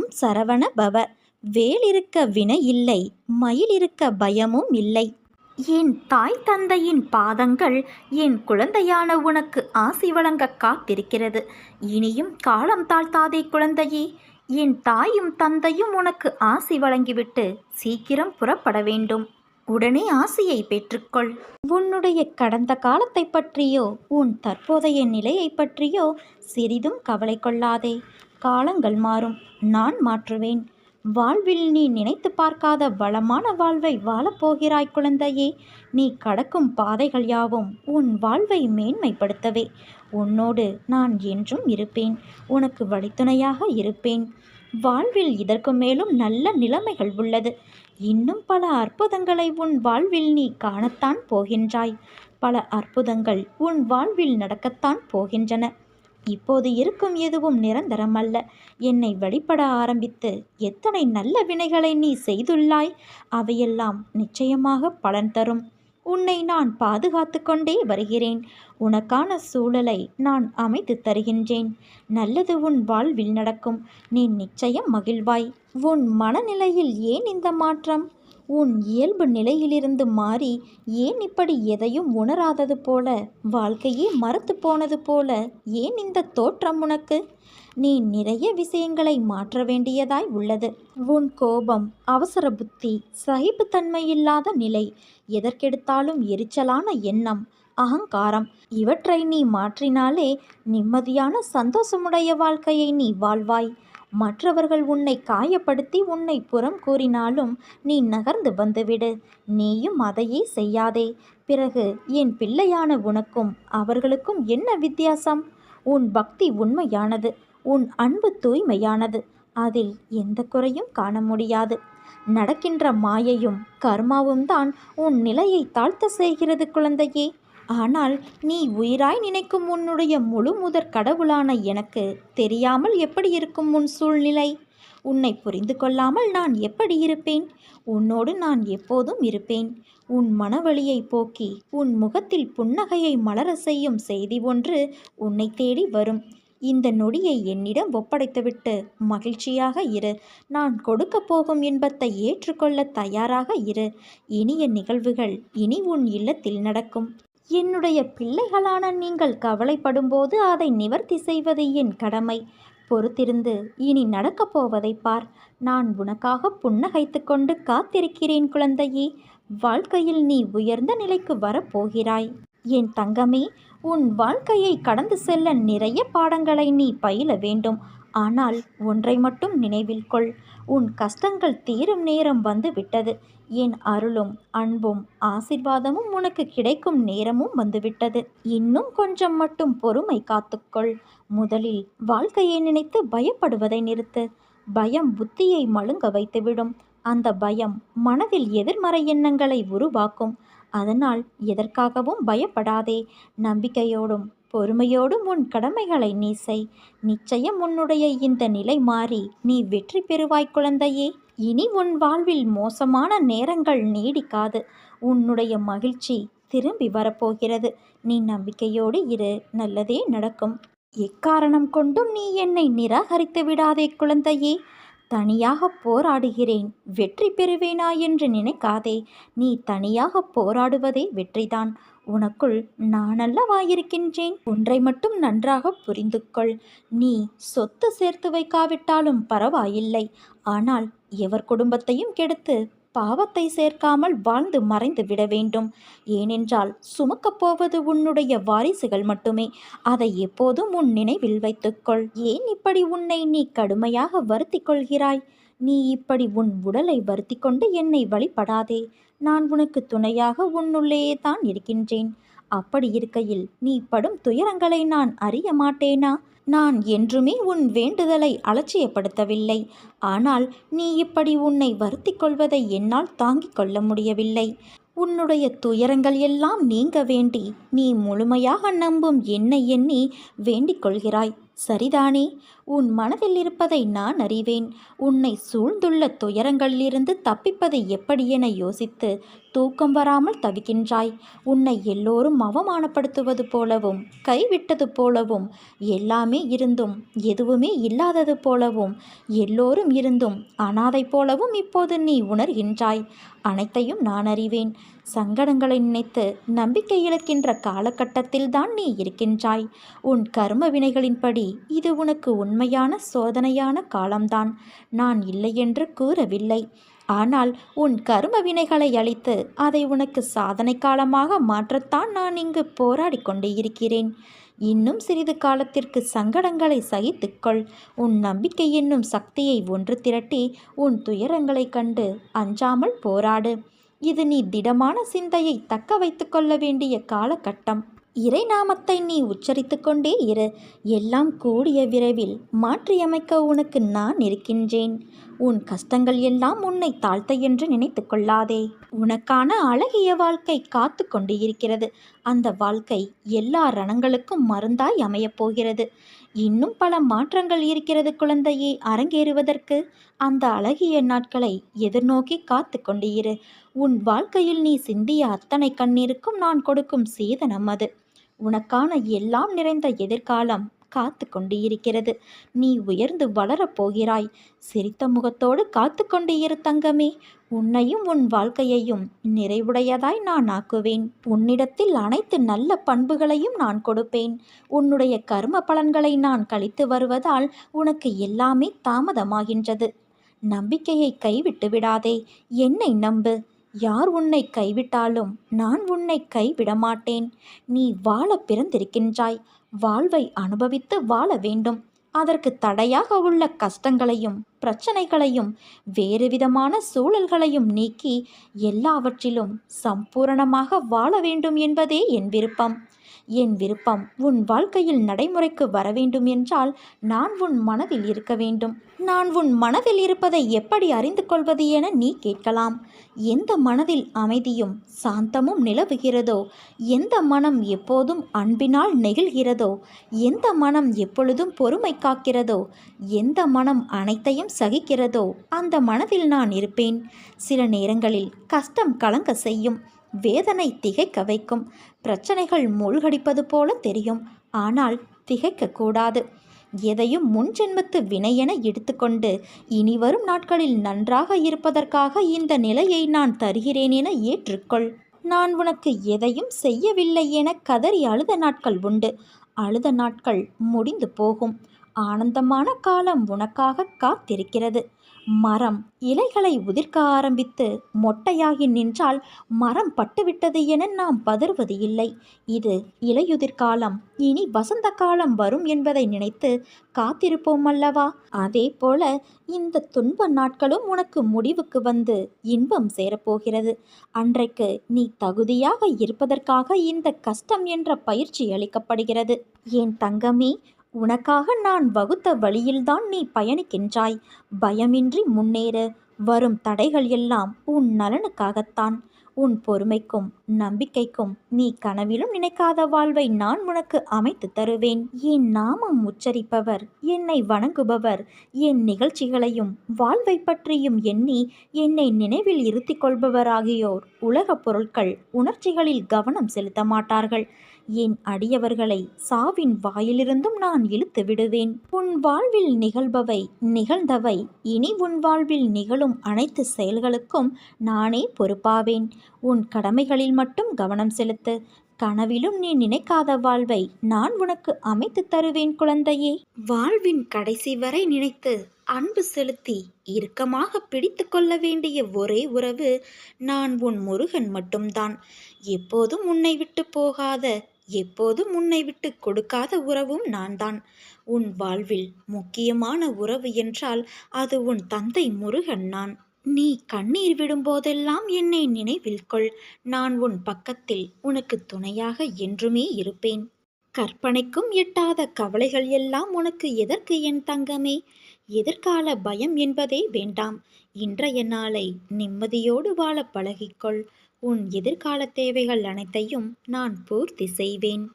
ஓம் சரவண பவ. வேலிருக்க வினை இல்லை மயில் இருக்க பயமும் இல்லை. என் தாய் தந்தையின் பாதங்கள் என் குழந்தையான உனக்கு ஆசி வழங்க காத்திருக்கிறது. இனியும் காலம் தாழ்த்தாதே குழந்தையே. என் தாயும் தந்தையும் உனக்கு ஆசி வழங்கிவிட்டு சீக்கிரம் புறப்பட வேண்டும். உடனே ஆசையை பெற்றுக்கொள். உன்னுடைய கடந்த காலத்தை பற்றியோ உன் தற்போதைய நிலையை பற்றியோ சிறிதும் கவலை கொள்ளாதே. காலங்கள் மாறும். நான் மாற்றுவேன். வாழ்வில் நீ நினைத்து பார்க்காத வளமான வாழ்வை வாழப்போகிறாய் குழந்தையே. நீ கடக்கும் பாதைகள் யாவும் உன் வாழ்வை மேன்மைப்படுத்தவே. உன்னோடு நான் என்றும் இருப்பேன். உனக்கு வழித்துணையாக இருப்பேன். வாழ்வில் இதற்கு மேலும் நல்ல நிலைமைகள் உள்ளது. இன்னும் பல அற்புதங்களை உன் வாழ்வில் நீ காணத்தான் போகின்றாய். பல அற்புதங்கள் உன் வாழ்வில் நடக்கத்தான் போகின்றன. இப்போது இருக்கும் எதுவும் நிரந்தரமல்ல. என்னை வழிபட ஆரம்பித்து எத்தனை நல்ல வினைகளை நீ செய்துள்ளாய்? அவையெல்லாம் நிச்சயமாக பலன் தரும். உன்னை நான் பாதுகாத்து கொண்டே வருகிறேன். உனக்கான சூழலை நான் அமைத்து தருகின்றேன். நல்லது உன் வாழ்வில் நடக்கும். நீ நிச்சயம் மகிழ்வாய். உன் மனநிலையில் ஏன் இந்த மாற்றம்? உன் இயல்பு நிலையிலிருந்து மாறி ஏன் இப்படி எதையும் உணராதது போல? வாழ்க்கையே மறுத்து போனது போல ஏன் இந்த தோற்றம் உனக்கு? நீ நிறைய விஷயங்களை மாற்ற வேண்டியதாய் உள்ளது. உன் கோபம் அவசர புத்தி சகிப்புத்தன்மை இல்லாத நிலை எதற்கெடுத்தாலும் எரிச்சலான எண்ணம் அகங்காரம் இவற்றை நீ மாற்றினாலே நிம்மதியான சந்தோஷமுடைய வாழ்க்கையை நீ வாழ்வாய். மற்றவர்கள் உன்னை காயப்படுத்தி உன்னை புறம் கூறினாலும் நீ நகர்ந்து வந்துவிடு. நீயும் அதையே செய்யாதே. பிறகு என் பிள்ளையான உனக்கும் அவர்களுக்கும் என்ன வித்தியாசம்? உன் பக்தி உண்மையானது உன் அன்பு தூய்மையானது. அதில் எந்த குறையும் காண முடியாது. நடக்கின்ற மாயையும் கர்மாவும் தான் உன் நிலையை தாழ்த்த செய்கிறது குழந்தையே. ஆனால் நீ உயிராய் நினைக்கும் உன்னுடைய முழு முதற் கடவுளான எனக்கு தெரியாமல் எப்படி இருக்கும் உன் சூழ்நிலை? உன்னை புரிந்து கொள்ளாமல் நான் எப்படி இருப்பேன்? உன்னோடு நான் எப்போதும் இருப்பேன். உன் மனவழியை போக்கி உன் முகத்தில் புன்னகையை மலர செய்யும் செய்தி ஒன்று உன்னை தேடி வரும். இந்த நொடியை என்னிடம் ஒப்படைத்துவிட்டு மகிழ்ச்சியாக இரு. நான் கொடுக்க போகும் இன்பத்தை ஏற்றுக்கொள்ள தயாராக இரு. இனிய நிகழ்வுகள் இனி உன் இல்லத்தில் நடக்கும். என்னுடைய பிள்ளைகளான நீங்கள் கவலைப்படும்போது அதை நிவர்த்தி செய்வது என் கடமை. பொறுத்திருந்து இனி நடக்கப் போவதை பார். நான் உனக்காக புன்னகைத்து கொண்டு காத்திருக்கிறேன் குழந்தையே. வாழ்க்கையில் நீ உயர்ந்த நிலைக்கு வரப்போகிறாய் என் தங்கமே உன் வாழ்க்கையை கடந்து செல்ல நிறைய பாடங்களை நீ பயில வேண்டும். ஆனால் ஒன்றை மட்டும் நினைவில் கொள். உன் கஷ்டங்கள் தீரும் நேரம் வந்து விட்டது. என் அருளும் அன்பும் ஆசிர்வாதமும் உனக்கு கிடைக்கும் நேரமும் வந்துவிட்டது இன்னும் கொஞ்சம் மட்டும் பொறுமை காத்துக்கொள் முதலில் வாழ்க்கையை நினைத்து பயப்படுவதை நிறுத்து. பயம் புத்தியை மழுங்க வைத்துவிடும். அந்த பயம் மனதில் எதிர்மறை எண்ணங்களை உருவாக்கும். அதனால் எதற்காகவும் பயப்படாதே. நம்பிக்கையோடும் பொறுமையோடும் உன் கடமைகளை நீ செய். நிச்சயம் உன்னுடைய இந்த நிலை மாறி நீ வெற்றி பெறுவாய் குழந்தையே. இனி உன் வாழ்வில் மோசமான நேரங்கள் நீடிக்காது. உன்னுடைய மகிழ்ச்சி திரும்பி வரப்போகிறது. நீ நம்பிக்கையோடு இரு. நல்லதே நடக்கும். எக்காரணம் கொண்டும் நீ என்னை நிராகரித்து விடாதே குழந்தையே. தனியாக போராடுகிறேன். வெற்றி பெறுவேனா என்று நினைக்காதே. நீ தனியாக போராடுவதே வெற்றிதான். உனக்குள் நானல்லவா இருக்கின்றேன்? ஒன்றை மட்டும் நன்றாக புரிந்து கொள் நீ சொத்து சேர்த்து வைக்காவிட்டாலும் பரவாயில்லை. ஆனால் எவர் குடும்பத்தையும் கெடுத்து பாவத்தை சேர்க்காமல் வாழ்ந்து மறைந்து விட வேண்டும். ஏனென்றால் சுமக்கப் போவது உன்னுடைய வாரிசுகள் மட்டுமே. அதை எப்போதும் உன் நினைவில் வைத்துக்கொள். ஏன் இப்படி உன்னை நீ கடுமையாக வருத்திக் கொள்கிறாய்? நீ இப்படி உன் உடலை வருத்தி கொண்டு என்னை வழிபடாதே. நான் உனக்கு துணையாக உன்னுள்ளேயே தான் இருக்கின்றேன். அப்படி இருக்கையில் நீ படும் துயரங்களை நான் அறிய மாட்டேனா? நான் என்றுமே உன் வேண்டுதலை அலட்சியப்படுத்தவில்லை. ஆனால் நீ இப்படி உன்னை வருத்தி கொள்வதை என்னால் தாங்கிக் கொள்ள முடியவில்லை. உன்னுடைய துயரங்கள் எல்லாம் நீங்க வேண்டி நீ முழுமையாக நம்பும் என்னை எண்ணி வேண்டிக் கொள்கிறாய். சரிதானே? உன் மனதில் இருப்பதை நான் அறிவேன். உன்னை சூழ்ந்துள்ள துயரங்களிலிருந்து தப்பிப்பதை எப்படி என யோசித்து தூக்கம் வராமல் தவிக்கின்றாய். உன்னை எல்லோரும் அவமானப்படுத்துவது போலவும் கைவிட்டது போலவும் எல்லாமே இருந்தும் எதுவுமே இல்லாதது போலவும் எல்லோரும் இருந்தும் அனாதை போலவும் இப்போது நீ உணர்கின்றாய். அனைத்தையும் நான் அறிவேன். சங்கடங்களை நினைத்து நம்பிக்கை இழக்கின்ற காலகட்டத்தில்தான் நீ இருக்கின்றாய். உன் கர்ம வினைகளின்படி இது உனக்கு உண்மையான சோதனையான காலம்தான். நான் இல்லையென்று கூறவில்லை. ஆனால் உன் கரும வினைகளை அளித்து அதை உனக்கு சாதனை காலமாக மாற்றத்தான் நான் இங்கு போராடி கொண்டு இருக்கிறேன். இன்னும் சிறிது காலத்திற்கு சங்கடங்களை சகித்துக்கொள் உன் நம்பிக்கை என்னும் சக்தியை ஒன்று திரட்டி உன் துயரங்களைக் கண்டு அஞ்சாமல் போராடு. இது நீ திடமான சிந்தையை தக்க வைத்து கொள்ள வேண்டிய காலகட்டம். இறை நாமத்தை நீ உச்சரித்து கொண்டே இரு. எல்லாம் கூடிய விரைவில் மாற்றியமைக்க உனக்கு நான் இருக்கின்றேன். உன் கஷ்டங்கள் எல்லாம் உன்னை தாழ்த்த என்று நினைத்து கொள்ளாதே. உனக்கான அழகிய வாழ்க்கை காத்து கொண்டு இருக்கிறது அந்த வாழ்க்கை எல்லா ரணங்களுக்கும் மருந்தாய் அமையப் போகிறது. இன்னும் பல மாற்றங்கள் இருக்கிறது குழந்தையே அரங்கேறுவதற்கு. அந்த அழகிய நாட்களை எதிர்நோக்கி காத்து கொண்டு இரு உன் வாழ்க்கையில் நீ சிந்திய அத்தனை கண்ணீருக்கும் நான் கொடுக்கும் சேதனம் அது. உனக்கான எல்லாம் நிறைந்த எதிர்காலம் காத்து கொண்டு இருக்கிறது நீ உயர்ந்து வளரப் போகிறாய். சிரித்த முகத்தோடு காத்து கொண்டு இரு தங்கமே. உன்னையும் உன் வாழ்க்கையையும் நிறைவுடையதாய் நான் ஆக்குவேன். உன்னிடத்தில் அனைத்து நல்ல பண்புகளையும் நான் கொடுப்பேன். உன்னுடைய கர்ம பலன்களை நான் கழித்து வருவதால் உனக்கு எல்லாமே தாமதமாகின்றது. நம்பிக்கையை கைவிட்டு விடாதே. என்னை நம்பு. யார் உன்னை கைவிட்டாலும் நான் உன்னை கைவிட மாட்டேன் நீ வாழ பிறந்திருக்கின்றாய். வாழ்வை அனுபவித்து வாழ வேண்டும். அதற்கு தடையாக உள்ள கஷ்டங்களையும் பிரச்சனைகளையும் வேறு விதமான சூழல்களையும் நீக்கி எல்லாவற்றிலும் சம்பூரணமாக வாழ வேண்டும் என்பதே என் விருப்பம். என் விருப்பம் உன் வாழ்க்கையில் நடைமுறைக்கு வர வேண்டும் என்றால் நான் உன் மனதில் இருக்க வேண்டும். நான் உன் மனதில் இருப்பதை எப்படி அறிந்து கொள்வது என நீ கேட்கலாம். எந்த மனதில் அமைதியும் சாந்தமும் நிலவுகிறதோ? எந்த மனம் எப்போதும் அன்பினால் நெகிழ்கிறதோ? எந்த மனம் எப்பொழுதும் பொறுமை காக்கிறதோ? எந்த மனம் அனைத்தையும் சகிக்கிறதோ? அந்த மனதில் நான் இருப்பேன். சில நேரங்களில் கஷ்டம் கலங்க செய்யும். வேதனை திகைக்க வைக்கும். பிரச்சனைகள் மூழ்கடிப்பது போல தெரியும். ஆனால் திகைக்கக்கூடாது எதையும் முன் ஜென்மத்து வினையென எடுத்துக்கொண்டு இனி வரும் நாட்களில் நன்றாக இருப்பதற்காக இந்த நிலையை நான் தருகிறேன் என ஏற்றுக்கொள். நான் உனக்கு எதையும் செய்யவில்லை என கதறி அழுத நாட்கள் உண்டு. அழுத நாட்கள் முடிந்து போகும். ஆனந்தமான காலம் உனக்காக காத்திருக்கிறது. மரம் இலைகளை உதிர்க்க ஆரம்பித்து மொட்டையாகி நின்றால் மரம் பட்டுவிட்டது என நாம் பதறுவது இல்லை. இது இலையுதிர்காலம் இனி வசந்த காலம் வரும் என்பதை நினைத்து காத்திருப்போம் அல்லவா? அதே போல இந்த துன்ப நாட்களும் உனக்கு முடிவுக்கு வந்து இன்பம் சேரப்போகிறது. அன்றைக்கு நீ தகுதியாக இருப்பதற்காக இந்த கஷ்டம் என்ற பயிற்சி அளிக்கப்படுகிறது. என் தங்கமே உனக்காக நான் வகுத்த வழியில்தான் நீ பயணிக்கின்றாய். பயமின்றி முன்னேற வரும் தடைகள் எல்லாம் உன் நலனுக்காகத்தான். உன் பொறுமைக்கும் நம்பிக்கைக்கும் நீ கனவிலும் நினைக்காத வாழ்வை நான் உனக்கு அமைத்து தருவேன். என் நாமம் உச்சரிப்பவர் என்னை வணங்குபவர் என் நிகழ்ச்சிகளையும் வாழ்வை பற்றியும் எண்ணி என்னை நினைவில் இருத்திக் கொள்பவர் ஆகியோர் உலகப் பொருட்கள் உணர்ச்சிகளில் கவனம் செலுத்த மாட்டார்கள். என் அடியவர்களை சாவின் வாயிலிருந்தும் நான் இழுத்து விடுவேன். உன் வாழ்வில் நிகழ்பவை நிகழ்ந்தவை இனி உன் வாழ்வில் நிகழும் அனைத்து செயல்களுக்கும் நானே பொறுப்பாவேன். உன் கடமைகளில் மட்டும் கவனம் செலுத்து. கனவிலும் நீ நினைக்காத வாழ்வை நான் உனக்கு அமைத்து தருவேன் குழந்தையே. வாழ்வின் கடைசி வரை நினைத்து அன்பு செலுத்தி இறுக்கமாக பிடித்து கொள்ள வேண்டிய ஒரே உறவு நான் உன் முருகன் மட்டும்தான். எப்போதும் உன்னை விட்டு போகாத எப்போதும் உன்னை விட்டு கொடுக்காத உறவும் நான்தான். உன் வாழ்வில் முக்கியமான உறவு என்றால் அது உன் தந்தை முருகன் நான். நீ கண்ணீர் விடும்போதெல்லாம் என்னை நினைவில் கொள். நான் உன் பக்கத்தில் உனக்கு துணையாக என்றுமே இருப்பேன். கற்பனைக்கும் எட்டாத கவலைகள் எல்லாம் உனக்கு எதற்கு என் தங்கமே? எதிர்கால பயம் என்பதே வேண்டாம். இன்றைய நாளை நிம்மதியோடு வாழ பழகிக்கொள். உன் எதிர்கால தேவைகள் அனைத்தையும் நான் பூர்த்தி செய்வேன்.